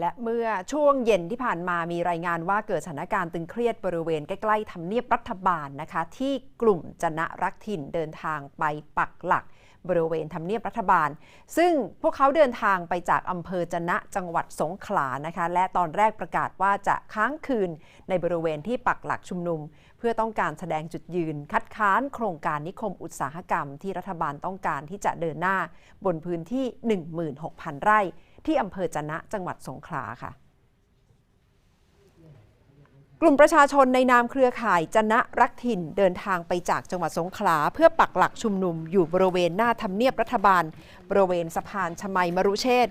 และเมื่อช่วงเย็นที่ผ่านมามีรายงานว่าเกิดสถานการณ์ตึงเครียดบริเวณใกล้ๆทำเนียบรัฐบาลนะคะ ที่กลุ่มจนะรักถิ่นเดินทางไปปักหลัก บริเวณทำเนียบรัฐบาล ซึ่งพวกเขาเดินทางไปจากอำเภอจนะจังหวัดสงขลานะคะ และตอนแรกประกาศว่าจะค้างคืนในบริเวณที่ปักหลักชุมนุม เพื่อต้องการแสดงจุดยืน คัดค้านโครงการนิคมอุตสาหกรรม ที่รัฐบาลต้องการที่จะเดินหน้า บนพื้นที่ 16,000 ไร่ ที่อำเภอจะนะจังหวัดสงขลาค่ะ กลุ่มประชาชนในนามเครือข่ายจนะรักถิ่นเดินทางไปจากจังหวัดสงขลา เพื่อปักหลักชุมนุมอยู่บริเวณหน้าทำเนียบรัฐบาล บริเวณสะพานชมัยมรุเชษ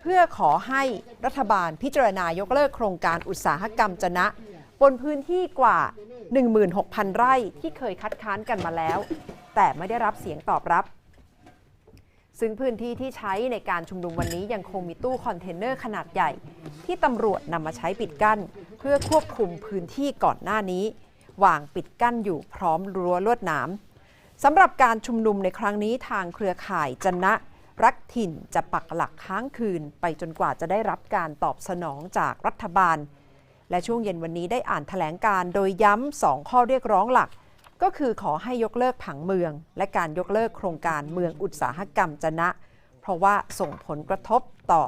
เพื่อขอให้รัฐบาลพิจารณายกเลิกโครงการอุตสาหกรรมจนะ บนพื้นที่กว่า 16,000 ไร่ที่เคยคัดค้านกันมาแล้ว แต่ไม่ได้รับเสียงตอบรับ ซึ่งพื้นที่ที่ใช้ในการชุมนุมวันนี้ยังคงมีตู้คอนเทนเนอร์ขนาดใหญ่ ที่ตำรวจนำมาใช้ปิดกั้น เพื่อควบคุมพื้นที่ก่อนหน้านี้ วางปิดกั้นอยู่พร้อมรั้วลวดหนามสำหรับการชุมนุมในครั้งนี้ทางเครือข่ายจนะรักถิ่นจะปักหลักค้างคืน ไปจนกว่าจะได้รับการตอบสนองจากรัฐบาล และช่วงเย็นวันนี้ได้อ่านแถลงการโดยย้ำสองข้อเรียกร้องหลัก ก็คือขอให้ยกเลิกผังเมือง และการยกเลิกโครงการเมืองอุตสาหกรรมจนะ เพราะว่าส่งผลกระทบต่อ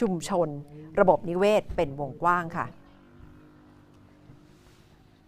ชุมชน ระบบนิเวศเป็นวงกว้างค่ะ